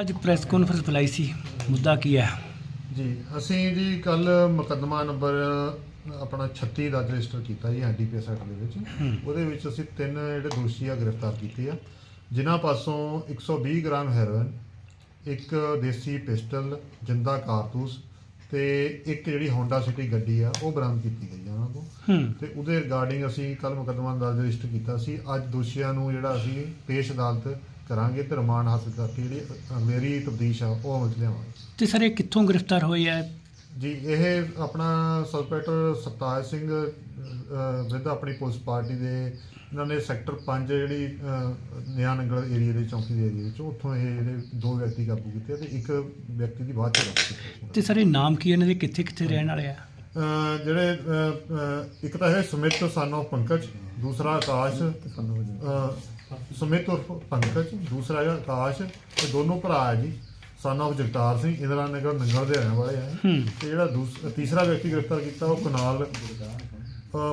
ਅੱਜ press conference ਬੁਲਾਈ ਸੀ। ਮੁੱਦਾ ਕੀ ਹੈ? ਜੀ ਅਸੀਂ ਜੀ ਕੱਲ ਮੁਕੱਦਮਾ ਨੰਬਰ ਆਪਣਾ 36 ਦਾ ਰਜਿਸਟਰ ਕੀਤਾ ਜੀ ਐਨਡੀਪੀਐਸ ਐਕਟ ਦੇ ਵਿੱਚ। ਉਹਦੇ ਵਿੱਚ ਅਸੀਂ ਤਿੰਨ ਜਿਹੜੇ ਦੋਸ਼ੀ ਆ ਗ੍ਰਿਫਤਾਰ ਕੀਤੇ ਆ। ਜਿਨ੍ਹਾਂ ਪਾਸੋਂ 120 ਗ੍ਰਾਮ ਹੈਰੋਇਨ ਇੱਕ ਦੇਸੀ ਪਿਸਟਲ ਜਿੰਦਾ ਕਾਰਤੂਸ ਤੇ ਇੱਕ ਜਿਹੜੀ ਹੋਂਡਾ ਸਿਟੀ ਗੱਡੀ ਆ ਉਹ ਬਰਾਮਦ ਕੀਤੀ ਗਈ ਆ ਉਹਨਾਂ ਤੋਂ ਤੇ ਉਹਦੇ ਰਿਗਾਰਡਿੰਗ ਅਸੀਂ ਕੱਲ ਮੁਕੱਦਮਾ ਦਰਜ ਰਜਿਸਟਰ ਕੀਤਾ ਸੀ। ਅੱਜ ਦੋਸ਼ੀਆਂ ਨੂੰ ਜਿਹੜਾ ਅਸੀਂ ਪੇਸ਼ ਅਦਾਲਤ ਕਰਾਂਗੇ ਤੇ ਰਿਮਾਂਡ ਹਾਸਲ ਕਰਕੇ ਜਿਹੜੀ ਅਗਲੇਰੀ ਤਬਦੀਸ਼ ਆ ਉਹ ਅਮਲ ਚ ਲਿਆਵਾਂਗੇ। ਤੇ ਸਰ ਇਹ ਕਿੱਥੋਂ ਗ੍ਰਿਫਤਾਰ ਹੋਏ ਹੈ? ਜੀ ਇਹ ਆਪਣਾ ਸਬਪੈਟਰ ਸਤਾਜ ਸਿੰਘ ਵਿਦ ਆਪਣੀ ਪੁਲਿਸ ਪਾਰਟੀ ਦੇ ਇਹਨਾਂ ਨੇ ਸੈਕਟਰ 5 ਜਿਹੜੀ ਅਹ, ਨਿਆ ਨੰਗਲ ਏਰੀਆ ਦੇ ਚੌਂਕੀ ਦੇ ਏਰੀਆ ਵਿੱਚ ਉੱਥੋਂ ਇਹ ਜਿਹੜੇ ਦੋ ਵਿਅਕਤੀ ਕਾਬੂ ਕੀਤੇ ਤੇ ਇੱਕ ਵਿਅਕਤੀ ਦੀ ਬਾਅਦ ਚ ਕੀਤੀ। ਤੇ ਸਰ ਇਹ ਨਾਮ ਕੀ ਇਹਨਾਂ ਦੇ ਕਿੱਥੇ ਕਿੱਥੇ ਰਹਿਣ ਵਾਲੇ ਆ? ਜਿਹੜੇ ਇੱਕ ਤਾਂ ਹੈ ਸੁਮਿਤ ਸਨ ਪੰਕਜ ਦੂਸਰਾ ਆਕਾਸ਼ ਸੁਮਿਤ ਉਰਫ ਪੰਕਜ ਦੂਸਰਾ ਹੈ ਆਕਾਸ਼ ਇਹ ਦੋਨੋਂ ਭਰਾ ਹੈ ਜੀ ਸਨ ਜਗਤਾਰ ਸਿੰਘ ਇੰਦਰਾ ਨਗਰ ਨੰਗਲ ਦੇ ਰਹਿਣ ਵਾਲੇ ਹੈ। ਤੇ ਜਿਹੜਾ ਤੀਸਰਾ ਵਿਅਕਤੀ ਗ੍ਰਿਫਤਾਰ ਕੀਤਾ ਉਹ ਕੁਨਾਲ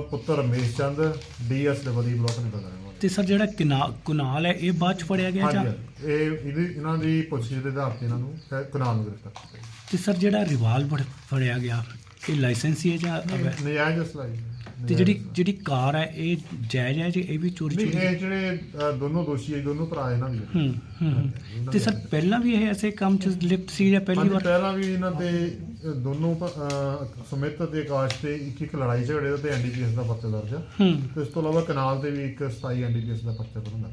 ਪੁੱਤਰ ਰਮੇਸ਼ ਚੰਦ ਡੀਐਸ ਡਬਲਈ ਬਲਾਕ ਨਿਕਲ ਰਿਹਾ ਤੇ ਸਰ ਜਿਹੜਾ ਕਿਨਾ- ਕੁਨਾਲ ਹੈ ਇਹ ਬਾਅਦ ਚ ਫੜਿਆ ਗਿਆ ਜਾਂ? ਹਾਂਜੀ ਇਹ ਇਹਦੀ ਇਹਨਾਂ ਦੀ ਪੁੱਛਗਿੱਛ ਦੇ ਆਧਾਰ ਤੇ ਇਹਨਾਂ ਨੂੰ ਕੁਨਾਲ ਨੂੰ ਗ੍ਰਿਫਤਾਰ ਕੀਤਾ ਤੇ ਸਰ ਜਿਹੜਾ ਰਿਵਾਲਵਰ ਫੜਿਆ ਗਿਆ ਇਹ ਲਾਇਸੈਂਸੀ ਹੈ ਜਾਂ ਅਵੈ- ਨਜਾਇਜ਼ ਅਸਲਾਈ ਤੇ ਜਿਹੜੀ ਜਿਹੜੀ ਕਾਰ ਹੈ ਇਹ ਜਾਇਜ਼ ਹੈ ਜੀ ਇਹ ਵੀ ਚੋਰੀ ਨਹੀਂ ਚੋਰੀ ਇਹ ਜਿਹੜੇ ਅ, ਦੋਨੋਂ ਦੋਸ਼ੀ ਹੈ ਦੋਨੋਂ ਭਰਾ ਇਹਨਾਂ ਦੇ ਹੂੰ। ਹੂੰ ਹੂੰ। ਤੇ ਸਰ ਪਹਿਲਾਂ ਵੀ ਇਹ ਐਸੇ ਕੰਮ ਚ ਲਿਪਤ ਸੀ ਜਾਂ ਪਹਿਲੀ ਹਾਂਜੀ ਵਾਰ? ਪਹਿਲਾਂ ਵੀ ਇਹਨਾਂ ਤੇ ਅ, ਦੋਨੋਂ ਭ- ਅ, ਸੁਮਿਤ ਤੇ ਆਕਾਸ਼ ਤੇ ਇੱਕ ਇੱਕ ਲੜਾਈ ਝਗੜੇ ਦਾ ਤੇ ਐਨਡੀਪੀਐਸ ਦਾ ਪਰਚਾ ਦਰਜ ਆ। ਹੂੰ। ਤੇ ਇਸ ਤੋਂ ਇਲਾਵਾ ਕਨਾਲ ਤੇ ਵੀ ਇੱਕ 27 ਐਨਡੀਪੀਐਸ ਦਾ ਪਰਚਾ ਬਣਦਾ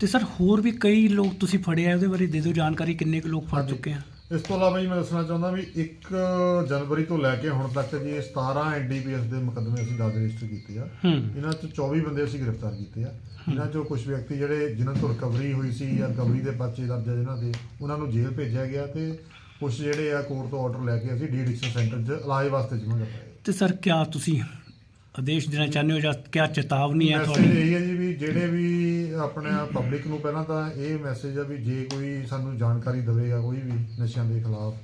ਤੇ ਸਰ ਹੋਰ ਵੀ ਕਈ ਲੋਕ ਤੁਸੀਂ ਫੜਿਆ ਉਹਦੇ ਬਾਰੇ ਦੇ ਦਿਓ ਜਾਣਕਾਰੀ ਕਿੰਨੇ ਕੁ ਲੋਕ ਫੜ। ਚੁੱਕੇ ਆ? ਇਸ ਤੋਂ ਇਲਾਵਾ ਜੀ ਮੈਂ ਦੱਸਣਾ ਚਾਹੁੰਦਾ ਵੀ 1 ਜਨਵਰੀ ਤੋਂ ਲੈ ਕੇ ਹੁਣ ਤੱਕ ਜੀ ਇਹ 17 ਐਨਡੀਪੀਐਸ ਦੇ ਮੁਕੱਦਮੇ ਅਸੀਂ ਦਰਜ ਰਜਿਸਟਰ ਕੀਤੇ ਆ। ਇਹਨਾਂ ਚ 24 ਬੰਦੇ ਅਸੀਂ ਗ੍ਰਿਫਤਾਰ ਕੀਤੇ ਆ। ਇਹਨਾਂ ਚੋਂ ਕੁਝ ਵਿਅਕਤੀ ਜਿਹੜੇ ਜਿਨ੍ਹਾਂ ਤੋਂ ਰਿਕਵਰੀ ਹੋਈ ਸੀ ਜਾਂ ਰਿਕਵਰੀ ਦੇ ਪਰਚੇ ਦਰਜ ਜਿਨ੍ਹਾਂ ਦੇ ਉਹਨਾਂ ਨੂੰ ਜੇਲ੍ਹ ਭੇਜਿਆ ਗਿਆ ਤੇ ਕੁਝ ਜਿਹੜੇ ਆ ਕੋਰਟ ਤੋਂ ਆਰਡਰ ਲੈ ਕੇ ਅਸੀਂ ਡੀ ਐਡਿਕਸ਼ਨ ਸੈਂਟਰ 'ਚ ਇਲਾਜ ਵਾਸਤੇ ਜਮ੍ਹਾਂ ਕਰਵਾਏ। ਤੇ ਸਰ ਕਿਆ ਤੁਸੀਂ ਆਦੇਸ਼ ਦੇਣਾ ਚਾਹੁੰਦੇ ਹੋ ਜਾਂ ਕਿਆ ਚੇਤਾਵਨੀ ਹੈ ਤੁਹਾਡੀ? ਇਹ ਹੈ ਜੀ ਵੀ ਜਿਹੜੇ ਵੀ ਆਪਣੇ ਪਬਲਿਕ ਨੂੰ ਪਹਿਲਾਂ ਤਾਂ ਇਹ ਮੈਸੇਜ ਆ ਵੀ ਜੇ ਕੋਈ ਸਾਨੂੰ ਜਾਣਕਾਰੀ ਦੇਵੇਗਾ ਕੋਈ ਵੀ ਨਸ਼ਿਆਂ ਦੇ ਖਿਲਾਫ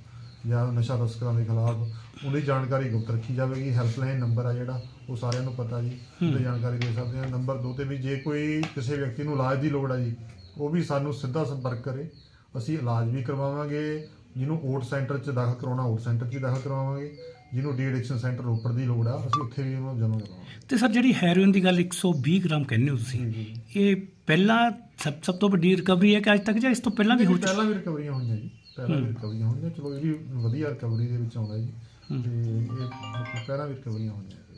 ਜਾਂ ਨਸ਼ਾ ਤਸਕਰਾਂ ਦੇ ਖਿਲਾਫ ਉਹਦੀ ਜਾਣਕਾਰੀ ਗੁਪਤ ਰੱਖੀ ਜਾਵੇਗੀ ਹੈਲਪਲਾਈਨ ਨੰਬਰ ਆ ਜਿਹੜਾ ਉਹ ਸਾਰਿਆਂ ਨੂੰ ਪਤਾ ਜੀ ਉਹਦੀ ਜਾਣਕਾਰੀ ਦੇ ਸਕਦੇ ਆ। ਨੰਬਰ 2 ਤੇ ਵੀ ਜੇ ਕੋਈ ਕਿਸੇ ਵਿਅਕਤੀ ਨੂੰ ਇਲਾਜ ਦੀ ਲੋੜ ਆ ਜੀ ਉਹ ਵੀ ਸਾਨੂੰ ਸਿੱਧਾ ਸੰਪਰਕ ਕਰੇ। ਅਸੀਂ ਇਲਾਜ ਵੀ ਕਰਵਾਵਾਂਗੇ ਜਿਹਨੂੰ ਓਟ ਸੈਂਟਰ 'ਚ ਦਾਖਲ ਕਰਾਉਣਾ ਓਟ ਸੈਂਟਰ 'ਚ ਦਾਖਲ ਕਰਵਾਵਾਂਗੇ। ਜਿਹਨੂੰ ਡੀ ਐਡਿਕਸ਼ਨ ਸੈਂਟਰ ਰੋਪੜ ਦੀ ਲੋੜ ਆ ਅਸੀਂ ਉੱਥੇ ਵੀ ਉਹਨੂੰ ਜਮ੍ਹਾਂ ਕਰਵਾਵਾਂਗੇ ਤੇ ਸਰ ਜਿਹੜੀ ਹੈਰੋਇਨ ਦੀ ਗੱਲ 120 ਗ੍ਰਾਮ ਕਹਿੰਦੇ ਹੋ ਤੁਸੀਂ। ਇਹ ਪਹਿਲਾਂ ਸਭ ਸਭ ਤੋਂ ਵੱਡੀ ਰਿਕਵਰੀ ਹੈ ਕਿ ਅੱਜ ਤੱਕ ਜਾਂ ਇਸ ਤੋਂ ਪਹਿਲਾਂ ਵੀ ਹੋ ਚੁੱਕੀ ਪਹਿਲਾਂ ਵੀ ਰਿਕਵਰੀਆਂ ਹੋਈਆਂ ਜੀ ਪਹਿਲਾਂ ਵੀ ਰਿਕਵਰੀਆਂ ਹੋਈਆਂ ਚਲੋ ਇਹ ਵੀ ਵਧੀਆ ਰਿਕਵਰੀ ਦੇ ਵਿੱਚ ਆਉਂਦਾ ਜੀ। ਤੇ ਇਹ ਪਹਿਲਾਂ ਵੀ ਰਿਕਵਰੀਆਂ ਹੋਈਆਂ